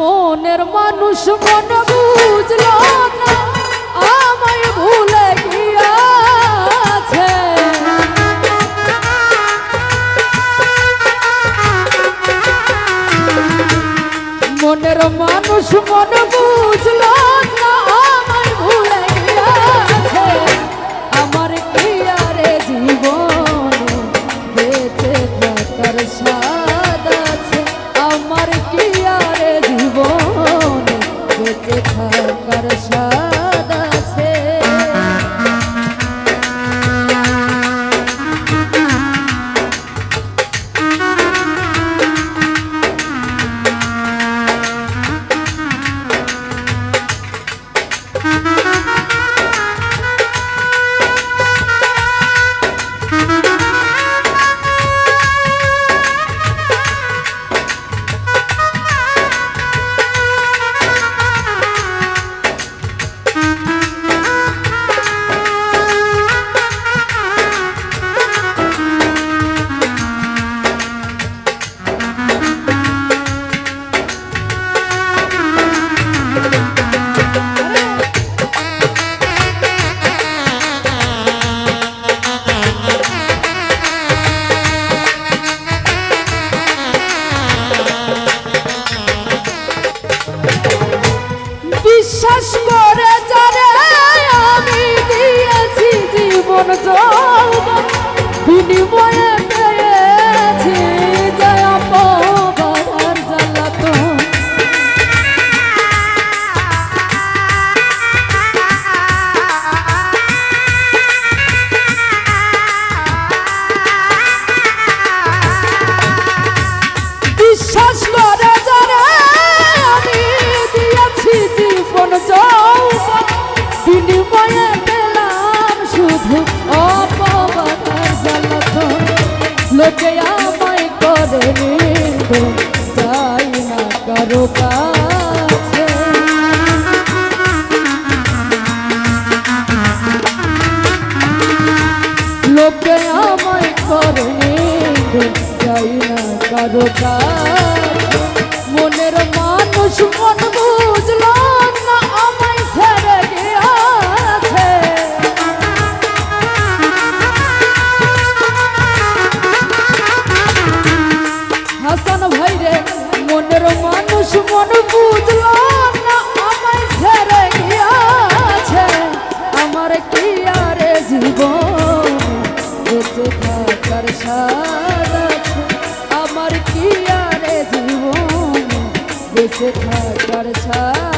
মনের মানুষ মনে বুঝল মনের মানুষ মনে বুঝল লোকে আমায় করে চাই না কারও কাছে লোকে আমায় করে তাই না কারও কাছে। মানুষ মন বুঝল না, আমায় ছেড়ে গিয়াছে। আমার কি আর জীবন? বেঁচে থাকার স্বাদ আছে। আমার কি আর জীবন? বেঁচে থাকার স্বাদ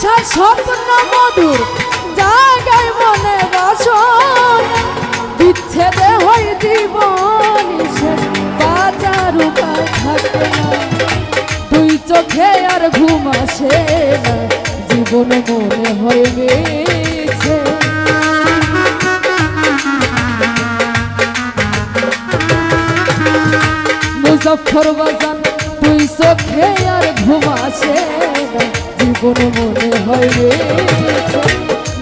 আশা স্বপ্ন মধুর জায়গায় মনে বাসন। দিচ্ছে হয় জীবন বাজার উপায় থাকে দুই চোখে আর ঘুম আসে না, জীবন মনে হইবে মুজফর বাজান তুই চোখে আর ঘুম আসে জীবন মনে হয়ে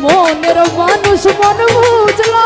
মনের মানুষ মন বুঝলা।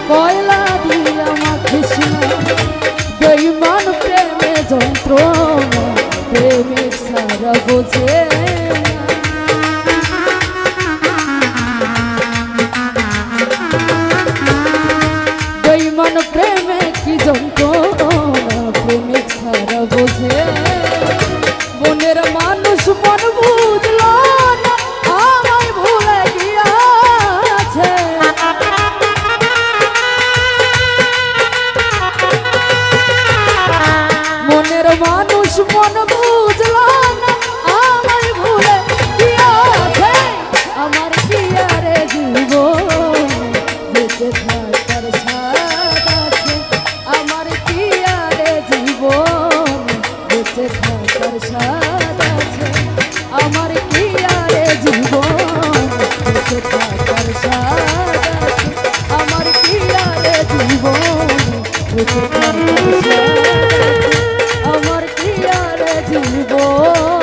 কয়লা দিয়া মাখিস বেইমান প্রেমে যন্ত্রণা প্রেমিক সারা বোঝে আমার কি আর জীবন।